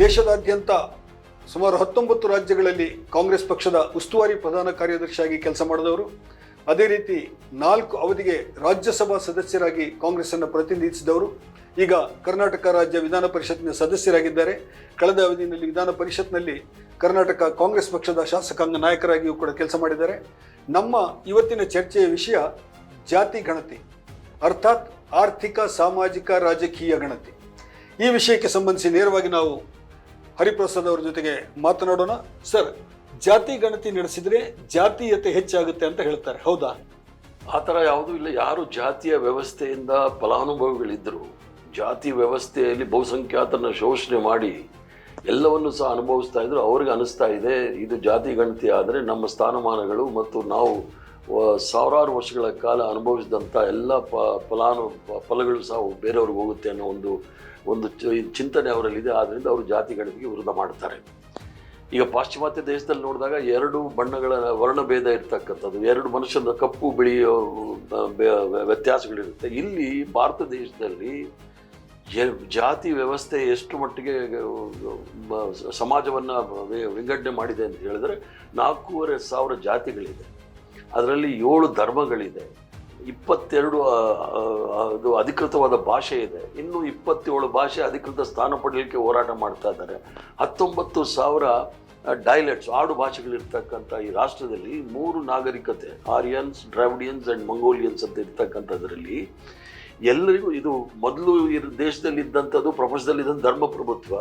ದೇಶದಾದ್ಯಂತ ಸುಮಾರು ಹತ್ತೊಂಬತ್ತು ರಾಜ್ಯಗಳಲ್ಲಿ ಕಾಂಗ್ರೆಸ್ ಪಕ್ಷದ ಉಸ್ತುವಾರಿ ಪ್ರಧಾನ ಕಾರ್ಯದರ್ಶಿಯಾಗಿ ಕೆಲಸ ಮಾಡಿದವರು. ಅದೇ ರೀತಿ ನಾಲ್ಕು ಅವಧಿಗೆ ರಾಜ್ಯಸಭಾ ಸದಸ್ಯರಾಗಿ ಕಾಂಗ್ರೆಸ್ಸನ್ನು ಪ್ರತಿನಿಧಿಸಿದವರು. ಈಗ ಕರ್ನಾಟಕ ರಾಜ್ಯ ವಿಧಾನ ಪರಿಷತ್ನ ಸದಸ್ಯರಾಗಿದ್ದಾರೆ. ಕಳೆದ ಅವಧಿಯಲ್ಲಿ ವಿಧಾನ ಪರಿಷತ್ನಲ್ಲಿ ಕರ್ನಾಟಕ ಕಾಂಗ್ರೆಸ್ ಪಕ್ಷದ ಶಾಸಕಾಂಗ ನಾಯಕರಾಗಿಯೂ ಕೂಡ ಕೆಲಸ ಮಾಡಿದ್ದಾರೆ. ನಮ್ಮ ಇವತ್ತಿನ ಚರ್ಚೆಯ ವಿಷಯ ಜಾತಿ ಗಣತಿ, ಅರ್ಥಾತ್ ಆರ್ಥಿಕ, ಸಾಮಾಜಿಕ, ರಾಜಕೀಯ ಗಣತಿ. ಈ ವಿಷಯಕ್ಕೆ ಸಂಬಂಧಿಸಿ ನೇರವಾಗಿ ನಾವು ಹರಿಪ್ರಸಾದ್ ಅವರ ಜೊತೆಗೆ ಮಾತನಾಡೋಣ. ಸರ್, ಜಾತಿ ಗಣತಿ ನಡೆಸಿದ್ರೆ ಜಾತೀಯತೆ ಹೆಚ್ಚಾಗುತ್ತೆ ಅಂತ ಹೇಳ್ತಾರೆ. ಹೌದಾ? ಆ ಥರ ಯಾವುದೂ ಇಲ್ಲ. ಯಾರು ಜಾತಿಯ ವ್ಯವಸ್ಥೆಯಿಂದ ಫಲಾನುಭವಿಗಳಿದ್ದರು ಜಾತಿ ವ್ಯವಸ್ಥೆಯಲ್ಲಿ ಬಹುಸಂಖ್ಯಾತರನ್ನ ಶೋಷಣೆ ಮಾಡಿ ಎಲ್ಲವನ್ನು ಸಹ ಅನುಭವಿಸ್ತಾ ಇದ್ರು, ಅವ್ರಿಗೆ ಅನಿಸ್ತಾ ಇದೆ, ಇದು ಜಾತಿ ಗಣತಿ ಆದರೆ ನಮ್ಮ ಸ್ಥಾನಮಾನಗಳು ಮತ್ತು ನಾವು ಸಾವಿರಾರು ವರ್ಷಗಳ ಕಾಲ ಅನುಭವಿಸಿದಂಥ ಎಲ್ಲ ಪ ಫಲಾನು ಫಲಗಳು ಸಹ ಬೇರೆಯವ್ರಿಗೆ ಹೋಗುತ್ತೆ ಅನ್ನೋ ಒಂದು ಒಂದು ಚಿಂತನೆ ಅವರಲ್ಲಿದೆ. ಆದ್ದರಿಂದ ಅವರು ಜಾತಿ ಗಣತಿಗೆ ವಿರೋಧ ಮಾಡ್ತಾರೆ ಈಗ ಪಾಶ್ಚಿಮಾತ್ಯ ದೇಶದಲ್ಲಿ ನೋಡಿದಾಗ ಎರಡು ಬಣ್ಣಗಳ ವರ್ಣಭೇದ ಇರ್ತಕ್ಕಂಥದ್ದು. ಎರಡು ಮನುಷ್ಯನ ಕಪ್ಪು ಬಿಳಿ ವ್ಯತ್ಯಾಸಗಳಿರುತ್ತೆ. ಇಲ್ಲಿ ಭಾರತ ದೇಶದಲ್ಲಿ ಜಾತಿ ವ್ಯವಸ್ಥೆ ಎಷ್ಟು ಮಟ್ಟಿಗೆ ಸಮಾಜವನ್ನು ವಿಂಗಡಣೆ ಮಾಡಿದೆ ಅಂತ ಹೇಳಿದ್ರೆ ನಾಲ್ಕೂವರೆ ಸಾವಿರ ಜಾತಿಗಳಿದೆ. ಅದರಲ್ಲಿ ಏಳು ಧರ್ಮಗಳಿದೆ. ಇಪ್ಪತ್ತೆರಡು ಅದು ಅಧಿಕೃತವಾದ ಭಾಷೆ ಇದೆ. ಇನ್ನು ಇಪ್ಪತ್ತೇಳು ಭಾಷೆ ಅಧಿಕೃತ ಸ್ಥಾನ ಪಡೆಯಲಿಕ್ಕೆ ಹೋರಾಟ ಮಾಡ್ತಾ ಇದ್ದಾರೆ. ಹತ್ತೊಂಬತ್ತು ಸಾವಿರ ಡೈಲೆಟ್ಸ್ ಆಡು ಭಾಷೆಗಳಿರ್ತಕ್ಕಂಥ ಈ ರಾಷ್ಟ್ರದಲ್ಲಿ ಮೂರು ನಾಗರಿಕತೆ, ಆರ್ಯನ್ಸ್ ಡ್ರಾವಿಡಿಯನ್ಸ್ ಆ್ಯಂಡ್ ಮಂಗೋಲಿಯನ್ಸ್ ಅಂತ ಇರ್ತಕ್ಕಂಥದ್ರಲ್ಲಿ ಎಲ್ಲರಿಗೂ ಇದು ಮೊದಲು ಇರ್ ದೇಶದಲ್ಲಿ ಇದ್ದಂಥದ್ದು ಪ್ರಪಂಚದಲ್ಲಿದ್ದಂಥ ಧರ್ಮ ಪ್ರಭುತ್ವ.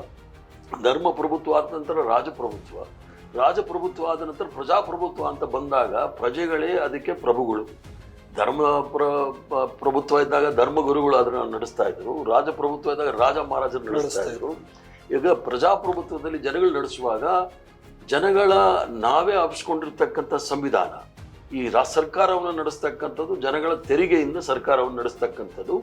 ಧರ್ಮ ಪ್ರಭುತ್ವ ಆದ ನಂತರ ರಾಜಪ್ರಭುತ್ವ ರಾಜಪ್ರಭುತ್ವ ಆದ ನಂತರ ಪ್ರಜಾಪ್ರಭುತ್ವ ಅಂತ ಬಂದಾಗ ಪ್ರಜೆಗಳೇ ಅದಕ್ಕೆ ಪ್ರಭುಗಳು. ಧರ್ಮ ಪ್ರ ಪ್ರಭುತ್ವ ಇದ್ದಾಗ ಧರ್ಮಗುರುಗಳು ಅದನ್ನು ನಡೆಸ್ತಾ ಇದ್ರು. ರಾಜಪ್ರಭುತ್ವ ಇದ್ದಾಗ ರಾಜ ಮಹಾರಾಜರು ನಡೆಸ್ತಾ ಇದ್ರು. ಈಗ ಪ್ರಜಾಪ್ರಭುತ್ವದಲ್ಲಿ ಜನಗಳು ನಡೆಸುವಾಗ ಜನಗಳ ನಾವೇ ಆಪಿಸ್ಕೊಂಡಿರ್ತಕ್ಕಂಥ ಸಂವಿಧಾನ. ಈ ರಾ, ಸರ್ಕಾರವನ್ನು ನಡೆಸ್ತಕ್ಕಂಥದ್ದು, ಜನಗಳ ತೆರಿಗೆಯಿಂದ ಸರ್ಕಾರವನ್ನು ನಡೆಸ್ತಕ್ಕಂಥದ್ದು,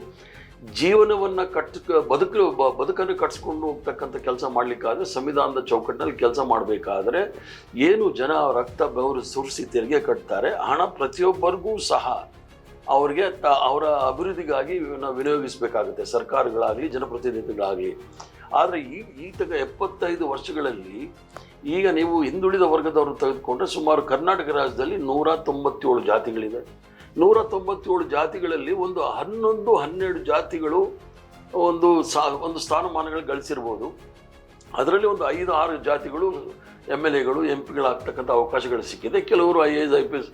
ಜೀವನವನ್ನು ಕಟ್ ಬದುಕು ಬದುಕನ್ನು ಕಟ್ಸ್ಕೊಂಡು ಹೋಗ್ತಕ್ಕಂಥ ಕೆಲಸ ಮಾಡಲಿಕ್ಕಾದ್ರೆ, ಸಂವಿಧಾನದ ಚೌಕಟ್ಟಿನಲ್ಲಿ ಕೆಲಸ ಮಾಡಬೇಕಾದ್ರೆ, ಏನು ಜನ ರಕ್ತ ಬೆವರು ಸುರಿಸಿ ತೆರಿಗೆ ಕಟ್ತಾರೆ, ಹಣ ಪ್ರತಿಯೊಬ್ಬರಿಗೂ ಸಹ ಅವ್ರಿಗೆ ತ, ಅವರ ಅಭಿವೃದ್ಧಿಗಾಗಿ ನಾವು ವಿನಿಯೋಗಿಸಬೇಕಾಗುತ್ತೆ, ಸರ್ಕಾರಗಳಾಗಲಿ, ಜನಪ್ರತಿನಿಧಿಗಳಾಗಲಿ. ಆದರೆ ಈ, ಈತಗ ತಗ ಎಪ್ಪತ್ತೈದು ವರ್ಷಗಳಲ್ಲಿ ಈಗ ನೀವು ಹಿಂದುಳಿದ ವರ್ಗದವರು ತೆಗೆದುಕೊಂಡ್ರೆ ಸುಮಾರು ಕರ್ನಾಟಕ ರಾಜ್ಯದಲ್ಲಿ ನೂರ ತೊಂಬತ್ತೇಳು ಜಾತಿಗಳಿದೆ. ನೂರ ತೊಂಬತ್ತೇಳು ಜಾತಿಗಳಲ್ಲಿ ಒಂದು ಹನ್ನೊಂದು, ಹನ್ನೆರಡು ಜಾತಿಗಳು ಒಂದು ಸಾ, ಒಂದು ಸ್ಥಾನಮಾನಗಳು ಗಳಿಸಿರ್ಬೋದು. ಅದರಲ್ಲಿ ಒಂದು ಐದು, ಆರು ಜಾತಿಗಳು ಎಂ ಎಲ್ ಎಗಳು, ಎಂ ಪಿಗಳಾಗ್ತಕ್ಕಂಥ ಅವಕಾಶಗಳು ಸಿಕ್ಕಿದೆ. ಕೆಲವರು I A S, I P S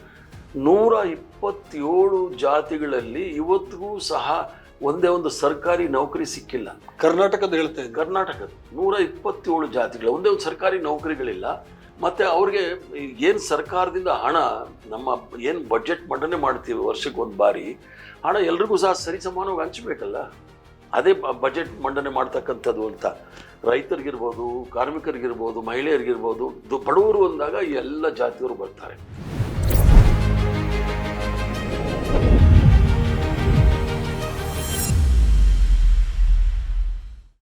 ನೂರ ಇಪ್ಪತ್ತೇಳು ಜಾತಿಗಳಲ್ಲಿ ಇವತ್ತಿಗೂ ಸಹ ಒಂದೇ ಒಂದು ಸರ್ಕಾರಿ ನೌಕರಿ ಸಿಕ್ಕಿಲ್ಲ. ಕರ್ನಾಟಕದ ಹೇಳ್ತಾ ಇದ್ದಾರೆ ಕರ್ನಾಟಕದ ನೂರ ಇಪ್ಪತ್ತೇಳು ಜಾತಿಗಳು ಒಂದೇ ಒಂದು ಸರ್ಕಾರಿ ನೌಕರಿಗಳಿಲ್ಲ. ಮತ್ತು ಅವ್ರಿಗೆ ಏನು ಸರ್ಕಾರದಿಂದ ಹಣ ನಮ್ಮ ಏನು ಬಜೆಟ್ ಮಂಡನೆ ಮಾಡ್ತೀವಿ ವರ್ಷಕ್ಕೆ ಒಂದು ಬಾರಿ ಹಣ ಎಲ್ರಿಗೂ ಸಹ ಸರಿ ಸಮಾನವಾಗಿ ಹಂಚಬೇಕಲ್ಲ? ಅದೇ ಬಜೆಟ್ ಮಂಡನೆ ಮಾಡ್ತಕ್ಕಂಥದ್ದು ಅಂತ. ರೈತರಿಗಿರ್ಬೋದು ಕಾರ್ಮಿಕರಿಗಿರ್ಬೋದು ಮಹಿಳೆಯರಿಗಿರ್ಬೋದು ಬಡವರು ಅಂದಾಗ ಎಲ್ಲ ಜಾತಿಯವರು ಬರ್ತಾರೆ.